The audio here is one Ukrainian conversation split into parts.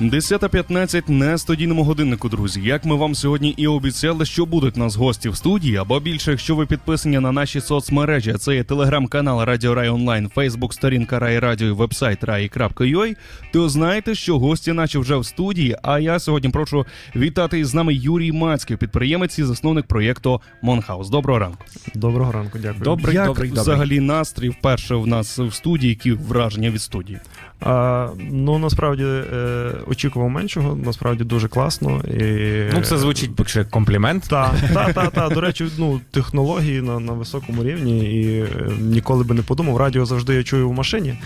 10.15 на студійному годиннику, друзі. Як ми вам сьогодні і обіцяли, що будуть нас гості в студії, або більше, якщо ви підписані на наші соцмережі, це є телеграм-канал Радіо Рай Онлайн, Фейсбук, сторінка Рай Радіо, і вебсайт rai.ua, то знаєте, що гості наче вже в студії. А я сьогодні прошу вітати із нами Юрій Мацький, підприємець і засновник проєкту Монхаус. Доброго ранку. Доброго ранку, дякую. Добрий, Як добрий, добрий. взагалі настрій вперше в нас в студії, які враження від студії? А, ну насправді е, очікував меншого, насправді дуже класно. І... Ну, це звучить як комплімент. Та, та, та, та. До речі, ну, технології на, на високому рівні, і е, ніколи би не подумав. Радіо завжди я чую в машині.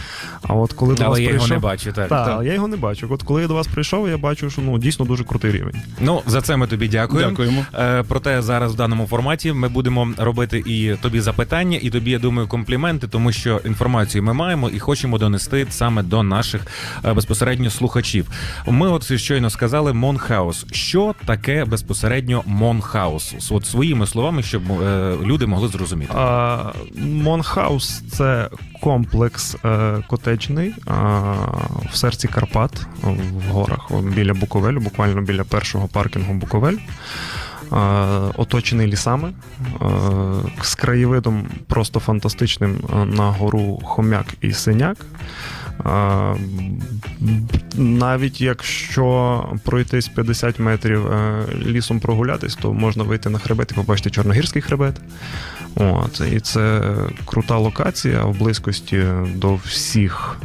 А от коли до вас Але я його не бачу. Так. Та, Так. я його не бачу. От коли я до вас прийшов, я бачу, що ну дійсно дуже крутий рівень. Ну, за це ми тобі дякуємо. Дякуємо. Е, проте зараз в даному форматі ми будемо робити і тобі запитання, і тобі, я думаю, компліменти, тому що інформацію ми маємо і хочемо донести саме до наших е, безпосередньо слухачів. Ми от щойно сказали Монхаус. Що таке безпосередньо Монхаус? От своїми словами, щоб е, люди могли зрозуміти. Монхаус це комплекс е, котеджний а, в серці Карпат в горах біля Буковелю, буквально біля першого паркінгу Буковель. Оточений лісами з краєвидом просто фантастичним на гору Хомяк і Синяк. Навіть якщо пройтись 50 метрів е, лісом прогулятись, то можна вийти на хребет і побачити Чорногірський хребет. От, і це крута локація в близькості до всіх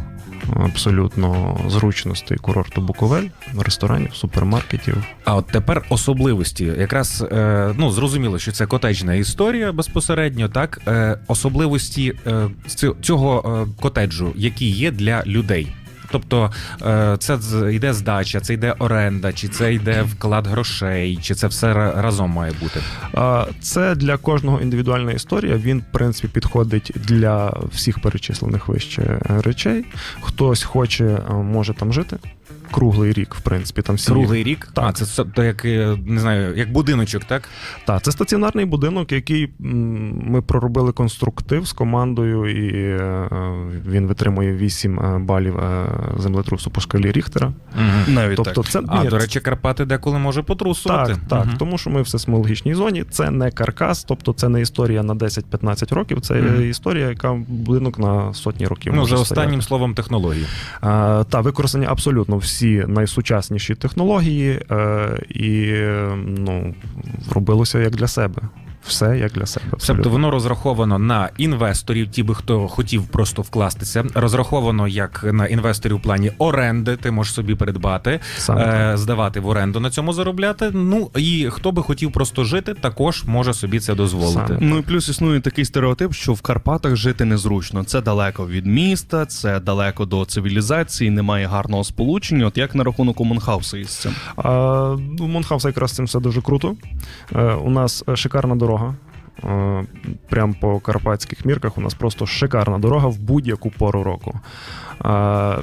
абсолютно зручностей курорту Буковель, ресторанів, супермаркетів. А от тепер особливості. Якраз е, ну зрозуміло, що це котеджна історія безпосередньо, так е, особливості е, цього котеджу, які є для людей. Тобто е, це йде здача, це йде оренда, чи це йде вклад грошей, чи це все разом має бути. Це для кожного індивідуальна історія. Він, в принципі, підходить для всіх перечислених вище речей. Хтось хоче, е, може там жити. Круглий рік, в принципі, там всі Круглий рік. Так. А це то як е, не знаю, як будиночок, так? Так, це стаціонарний будинок, який ми проробили конструктив з командою, і е, він витримує 8 балів е, землетрусу по шкалі Ріхтера. Угу. Навіть Тобто, так. це А ні, до речі, Карпати деколи може потрусувати. так, так, Мгм. тому що ми в сейсмологічній зоні. Це не каркас, тобто це не історія на 10-15 років. Це Мгм. історія, яка будинок на сотні років. Ну, може за стояти. останнім словом технології. А, та використані абсолютно всі найсучасніші технології, е, і ну, робилося як для себе. Все як для себе. Тобто воно розраховано на інвесторів, ті би хто хотів просто вкластися. Розраховано як на інвесторів в плані оренди. Ти можеш собі придбати, е, здавати в оренду на цьому заробляти. Ну і хто би хотів просто жити, також може собі це дозволити. Саме. Ну і плюс існує такий стереотип, що в Карпатах жити незручно. Це далеко від міста, це далеко до цивілізації, немає гарного сполучення. От як на рахунок Уманхауса із цим. А, ну, Монхауса якраз цим все дуже круто. Е, у нас е, шикарна дорога. Е, прямо по карпатських мірках у нас просто шикарна дорога в будь-яку пору року. Е,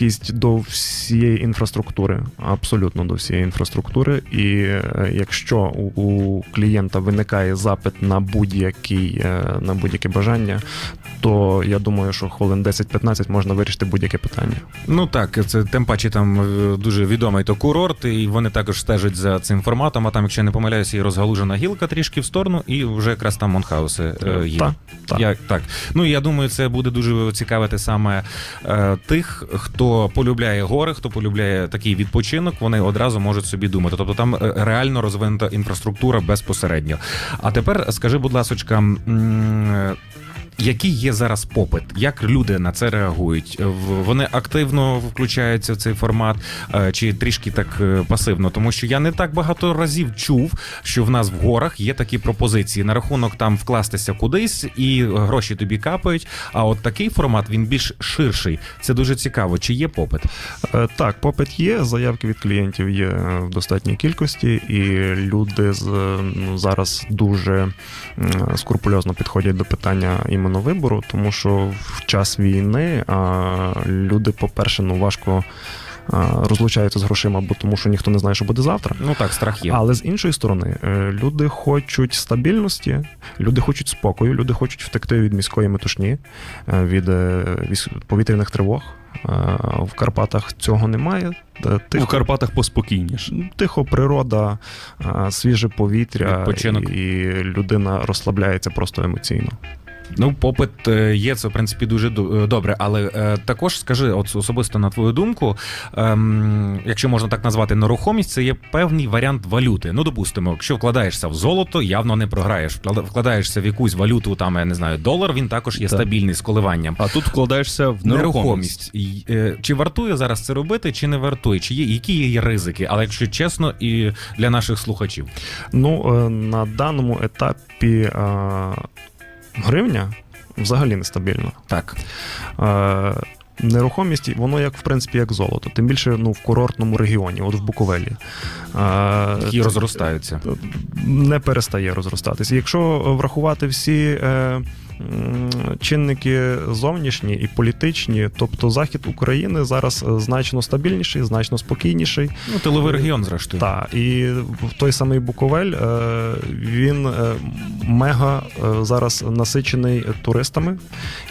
близькість до всієї інфраструктури, абсолютно до всієї інфраструктури. І е, якщо у, клієнта виникає запит на будь-який, е, на будь-яке бажання, то я думаю, що хвилин 10-15 можна вирішити будь-яке питання. Ну так, це тим паче там е, дуже відомий то курорт, і вони також стежать за цим форматом. А там, якщо я не помиляюся, і розгалужена гілка трішки в сторону, і вже якраз там Монхауси є. Так, так. Я, так. Ну я думаю, це буде дуже цікавити саме е, тих, хто полюбляє гори, хто полюбляє такий відпочинок, вони одразу можуть собі думати. Тобто там е, реально розвинута інфраструктура безпосередньо. А тепер скажи, будь ласочка. Е, який є зараз попит? Як люди на це реагують? В- Вони активно включаються в цей формат е, чи трішки так е, пасивно? Тому що я не так багато разів чув, що в нас в горах є такі пропозиції на рахунок там вкластися кудись і гроші тобі капають. А от такий формат він більш ширший. Це дуже цікаво. Чи є попит? Е, Так, попит є, заявки від клієнтів є е, в достатній кількості, і люди е, зараз дуже скрупульозно підходять до питання іменно вибору, тому що в час війни а, люди, по-перше, ну важко. розлучаються з грошима, бо тому що ніхто не знає, що буде завтра. Ну так, страх є. Але з іншої сторони, е, люди хочуть стабільності, люди хочуть спокою, люди хочуть втекти від міської метушні, е, від е, повітряних тривог. В Карпатах цього немає. Е, У Карпатах поспокійніше. тихо природа, свіже повітря, Відпочинок. і людина розслабляється просто емоційно. Ну, попит е, є, це в принципі дуже е, добре. Але е, також скажи, от особисто на твою думку, ем, якщо можна так назвати, нерухомість це є певний варіант валюти. Ну, допустимо, якщо вкладаєшся в золото, явно не програєш. Вкладаєшся в якусь валюту, там я не знаю, долар, він також є Так. стабільний з коливанням. А тут вкладаєшся в нерухомість. Нерухомість. Е, Чи вартує зараз це робити, чи не вартує? Чи є які є ризики? Але якщо чесно, і для наших слухачів. Ну, е, на даному етапі е, гривня взагалі нестабільна. Так. Е, Нерухомість, воно як в принципі як золото, тим більше ну в курортному регіоні, от в Буковелі. Е, Які розростаються. не перестає розростатися. Якщо врахувати всі е, чинники зовнішні і політичні, тобто захід України зараз е, значно стабільніший, значно спокійніший. Ну, тиловий регіон, зрештою. Так, і той самий Буковель е, він е, мега зараз насичений туристами,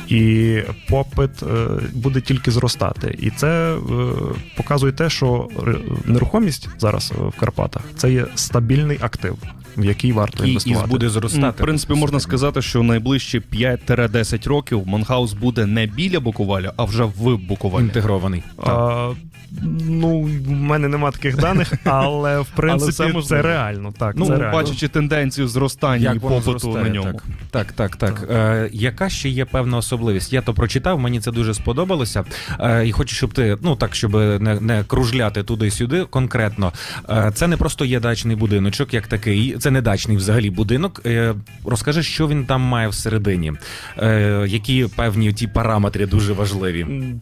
і попит буде тільки зростати. І це показує те, що нерухомість зараз в Карпатах це є стабільний актив, в який варто І, і буде зростати. В принципі, можна сказати, що найближчі 5-10 років Монхаус буде не біля Буковаля, а вже в Буковалі. інтегрований. А, ну, в мене нема таких даних, але в принципі це, можливо. реально. Так, Ну, це реально. бачачи тенденцію зростання і Як воно попиту зростає, на ньому. Так, так, так. так. Е, яка ще є певна особливість? Я то прочитав, мені це дуже сподобалося. Е, і хочу, щоб ти, ну так, щоб не, не кружляти туди-сюди конкретно. Е, це не просто є дачний будиночок, як такий, це не дачний взагалі будинок. Е, розкажи, що він там має всередині, е, які певні ті параметри дуже важливі. М,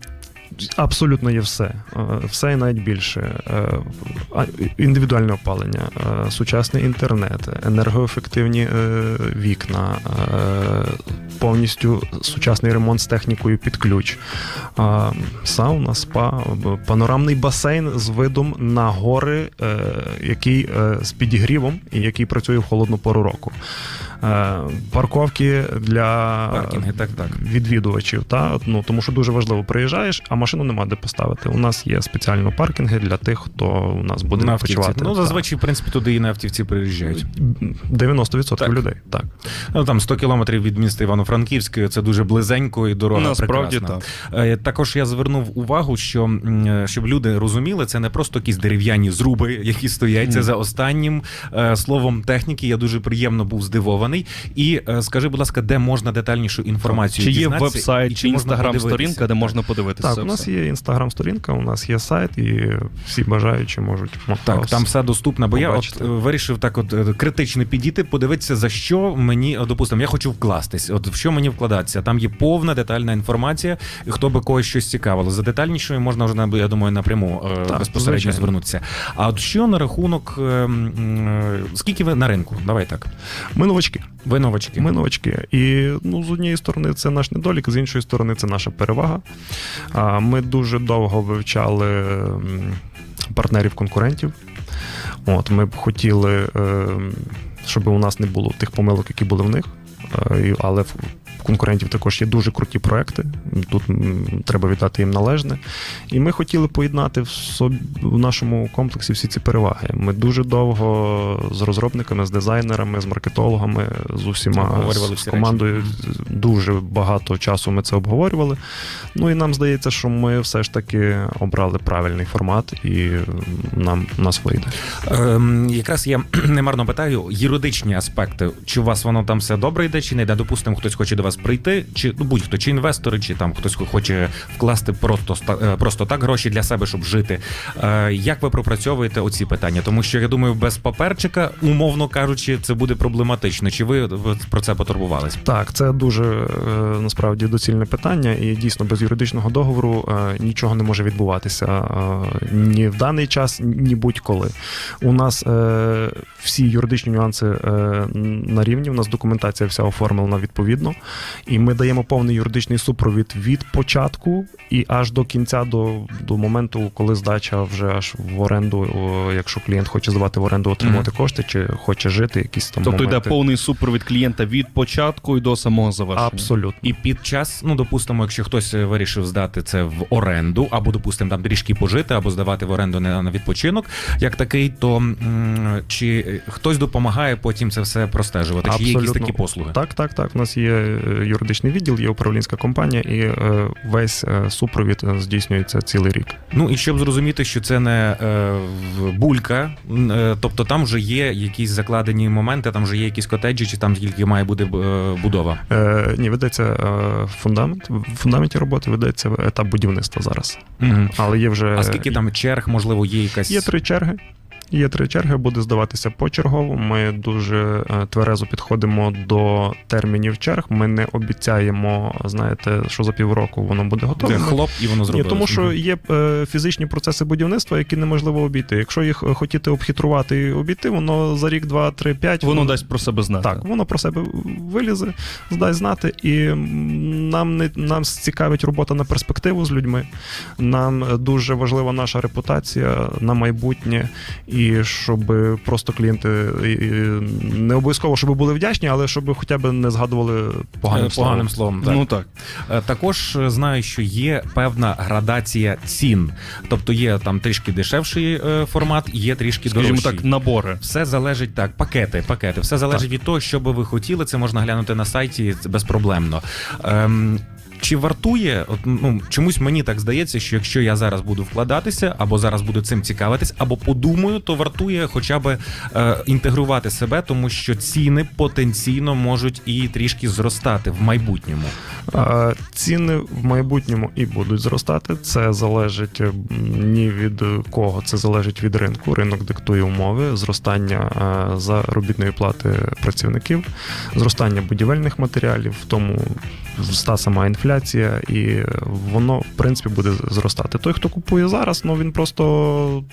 Абсолютно є все. Е, Все і навіть більше. Е, Індивідуальне опалення, е, сучасний інтернет, енергоефективні вікна, повністю сучасний ремонт з технікою під ключ, сауна, спа, панорамний басейн з видом на гори, який з підігрівом і який працює в холодну пору року. Парковки для Паркінги, так, так. відвідувачів. Та? Ну, тому що дуже важливо, приїжджаєш, а машину нема де поставити. У нас є спеціально паркінги для тих, хто у нас буде на відпочивати. Ну, зазвичай, в принципі, туди і на автівці приїжджають. Так. 90% Так. людей. Так. Ну там 100 кілометрів від міста Івано-Франківської, це дуже близенько і дорога Насправді прекрасна. так. Е, Також я звернув увагу, що е, щоб люди розуміли, це не просто якісь дерев'яні зруби, які стоять. Це Ні. за останнім е, словом техніки. Я дуже приємно був здивований. І скажи, будь ласка, де можна детальнішу інформацію? Чи є веб-сайт, чи інстаграм-сторінка, де можна подивитися? Так, нас є інстаграм-сторінка, у нас є сайт, і всі бажаючі можуть Так, там все доступно, бо я от е, вирішив так, от е, критично підійти, подивитися, за що мені, е, допустимо, я хочу вкластись. От в що мені вкладатися? Там є повна детальна інформація, хто би когось щось цікавило. За детальнішою можна вже я думаю, напряму Так, безпосередньо звичайно. звернутися. А от що на рахунок, е, м, е, скільки ви на ринку? Давай так. Ми новачки. Ви новачки. Ми новачки. І ну, з однієї сторони це наш недолік, з іншої сторони, це наша перевага. Ми дуже довго вивчали партнерів-конкурентів. От, ми б хотіли, ем, щоб у нас не було тих помилок, які були в них. Е, Але в конкурентів також є дуже круті проекти. Тут треба віддати їм належне. І ми хотіли поєднати в собі в нашому комплексі всі ці переваги. Ми дуже довго з розробниками, з дизайнерами, з маркетологами, з усіма з командою. Дуже багато часу ми це обговорювали. Ну і нам здається, що ми все ж таки обрали правильний формат, і нам нас вийде. Ем, якраз я немарно питаю юридичні аспекти. Чи у вас воно там все добре йде, чи не йде? Допустимо, хтось хоче до вас прийти, чи ну будь-хто, чи інвестори, чи там хтось хоче вкласти просто е, просто так гроші для себе, щоб жити. Е, як ви пропрацьовуєте оці питання? Тому що я думаю, без паперчика, умовно кажучи, це буде проблематично. Чи ви, про це потурбувались? Так, це дуже е, насправді доцільне питання, і дійсно без юридичного договору нічого не може відбуватися ні в даний час, ні будь-коли. У нас всі юридичні нюанси на рівні. У нас документація вся оформлена відповідно. І ми даємо повний юридичний супровід від початку і аж до кінця, до, до моменту, коли здача вже аж в оренду, якщо клієнт хоче здавати в оренду, отримати кошти, чи хоче жити, якісь там Тобто йде повний супровід клієнта від початку і до самого завершення. Абсолютно. І під час, ну допустимо, якщо хтось вирішив здати це в оренду, або допустимо там трішки пожити, або здавати в оренду не на відпочинок, як такий, то м, чи хтось допомагає потім це все простежувати? Чи є якісь такі послуги? Так, так, так. У нас є е, юридичний відділ, є управлінська компанія, і е, весь е, супровід е, здійснюється цілий рік. Ну і щоб зрозуміти, що це не булька, тобто там вже є якісь закладені моменти, там вже є якісь котеджі, чи там тільки має бути будова. Е, ні, ведеться фундамент. В фундаменті роботи ведеться етап будівництва зараз. Угу. Але є вже А скільки там черг, можливо, є якась є три черги. Є три черги, буде здаватися почергово. Ми дуже е, тверезо підходимо до термінів черг. Ми не обіцяємо, знаєте, що за півроку воно буде готове. Ми- хлоп, і воно Ні, тому що є е, фізичні процеси будівництва, які неможливо обійти. Якщо їх е, хотіти обхитрувати і обійти, воно за рік, два, три, п'ять Воно дасть про себе знати. так, воно про себе вилізе, здасть знати, і нам не нам цікавить робота на перспективу з людьми. Нам дуже важлива наша репутація на майбутнє, і щоб просто клієнти не обов'язково, щоб були вдячні, але щоб хоча б не згадували поганим Е, словом. поганим словом. Так. Ну так. Е, Також е, знаю, що є певна градація цін. Тобто є там трішки дешевший е, формат, є трішки Скажімо дорожчий. так, набори. Все залежить так, пакети, пакети. Все залежить від того, що би ви хотіли. Це можна глянути на сайті безпроблемно. Ем, чи вартує, от, ну чомусь мені так здається, що якщо я зараз буду вкладатися, або зараз буду цим цікавитись, або подумаю, то вартує хоча б е, інтегрувати себе, тому що ціни потенційно можуть і трішки зростати в майбутньому. А, Ціни в майбутньому і будуть зростати. Це залежить ні від кого, це залежить від ринку. Ринок диктує умови, зростання а, заробітної плати працівників, зростання будівельних матеріалів, в тому та сама інфляція, і воно в принципі буде зростати. Той, хто купує зараз, ну він просто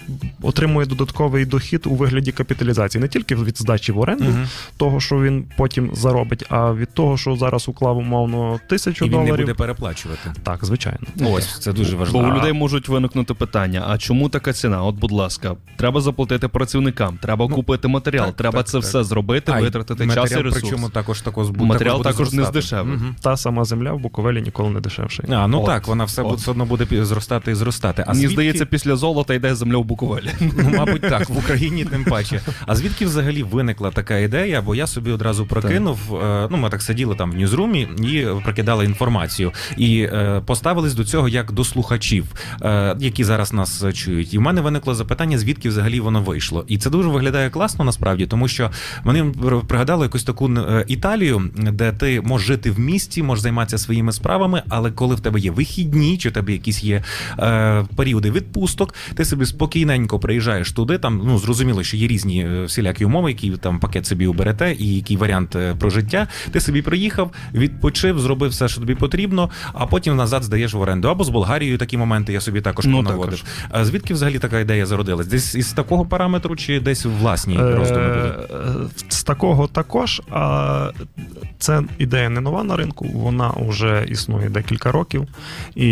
отримує додатковий дохід у вигляді капіталізації, не тільки від здачі в оренду, Мгм. того, що він потім заробить, а від того, що зараз уклав умовно тисячу І він не буде переплачувати. Так, звичайно. Ось це дуже важливо. Бо у людей можуть виникнути питання: а чому така ціна? От, будь ласка, треба заплатити працівникам, треба купити матеріал, Ну, так, треба так, це так. все зробити, А, витратити час і матеріал, ресурс. Причому також також Матеріал буде також не здешевий. Мгм. Та сама земля в Буковелі ніколи не дешевша. А, ну От, так, вона все, от. буде- все одно буде пі- зростати і зростати. А Мені звідки- здається, після золота йде земля в Буковелі. Ну, мабуть, так, в Україні тим паче. А звідки взагалі виникла така ідея? Бо я собі одразу прокинув. е, Ну, ми так сиділи там в ньюзрумі і прокидали інформацію. І е, поставились до цього як до слухачів, е, які зараз нас чують. І в мене виникло запитання, звідки взагалі воно вийшло. І це дуже виглядає класно насправді, тому що мені пригадало якусь таку Італію, де ти можеш жити в місті, можеш займатися своїми справами, але коли в тебе є вихідні, чи в тебе якісь є е, періоди відпусток, ти собі спокійненько приїжджаєш туди. Там ну зрозуміло, що є різні е, всілякі умови, які там пакет собі оберете, і який варіант е, прожиття. Ти собі приїхав, відпочив, зробив все, що тобі потрібно, а потім назад здаєш в оренду. Або з Болгарією такі моменти я собі також Ну, понаводив. також. Звідки взагалі така ідея зародилась? Десь із такого параметру, чи десь власні роздуми були? Е, З такого також. А це ідея не нова на ринку, вона вже існує декілька років. І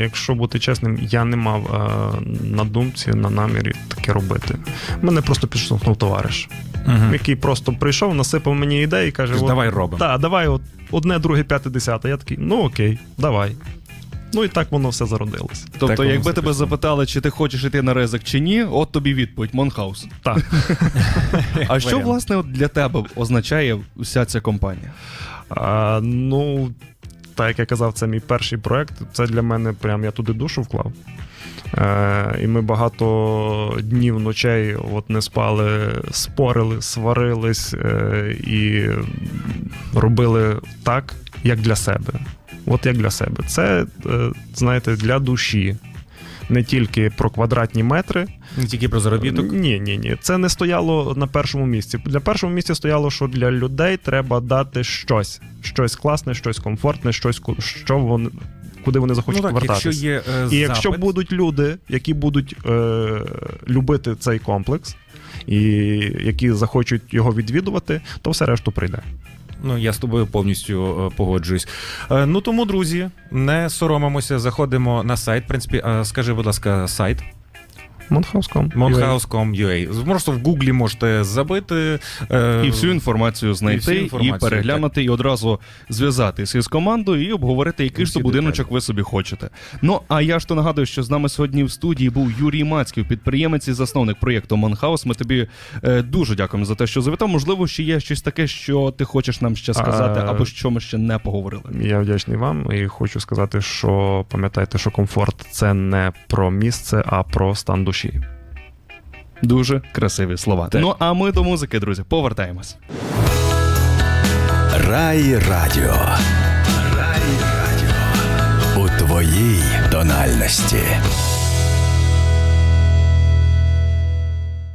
якщо бути чесним, я не мав е, на думці, на намірі таке робити. Мене просто підштовхнув товариш, Мгм. який просто прийшов, насипав мені ідеї і каже: Каже, «От, Давай робимо. Так, давай, от одне, друге, п'яте, десяте. Я такий, ну окей, давай. Ну і так воно все зародилось. Тобто, воно якби тебе пішло. запитали, чи ти хочеш йти на ризик чи ні, от тобі відповідь Монхаус. Так. А що власне для тебе означає вся ця компанія? А, ну, так як я казав, це мій перший проект. Це для мене прям я туди душу вклав. Е, і ми багато днів, ночей от не спали, спорили, сварились е, і робили так, як для себе. От як для себе. Це, е, знаєте, для душі. Не тільки про квадратні метри, Не тільки про заробіток. ні, ні, ні. Це не стояло на першому місці. Для першого місця стояло, що для людей треба дати щось. Щось класне, щось комфортне, щось що вони. Куди вони захочуть ну так, вертатися. якщо є е, І якщо запит, будуть люди, які будуть е, любити цей комплекс, і які захочуть його відвідувати, то все решту прийде. Ну я з тобою повністю е, погоджуюсь. Е, ну тому, друзі, не соромимося, заходимо на сайт. В принципі, е, скажи, будь ласка, сайт Monhouse.com. monhouse.com.ua. Просто в гуглі можете забити е, І всю інформацію знайти, і, всю інформацію, переглянути, і одразу зв'язатися із командою і обговорити, який ж то Всі будиночок ви собі хочете. Ну а я ж то нагадую, що з нами сьогодні в студії був Юрій Мацьків, підприємець і засновник проєкту Монхаус. Ми тобі е, дуже дякуємо за те, що завітав. Можливо, ще є щось таке, що ти хочеш нам ще сказати, А, або що ми ще не поговорили. Я вдячний вам і хочу сказати, що пам'ятайте, що комфорт це не про місце, а про стан душі. Дуже красиві слова. Так. Ну а ми до музики, друзі, повертаємось. Рай Радіо. Рай Радіо. У твоїй тональності.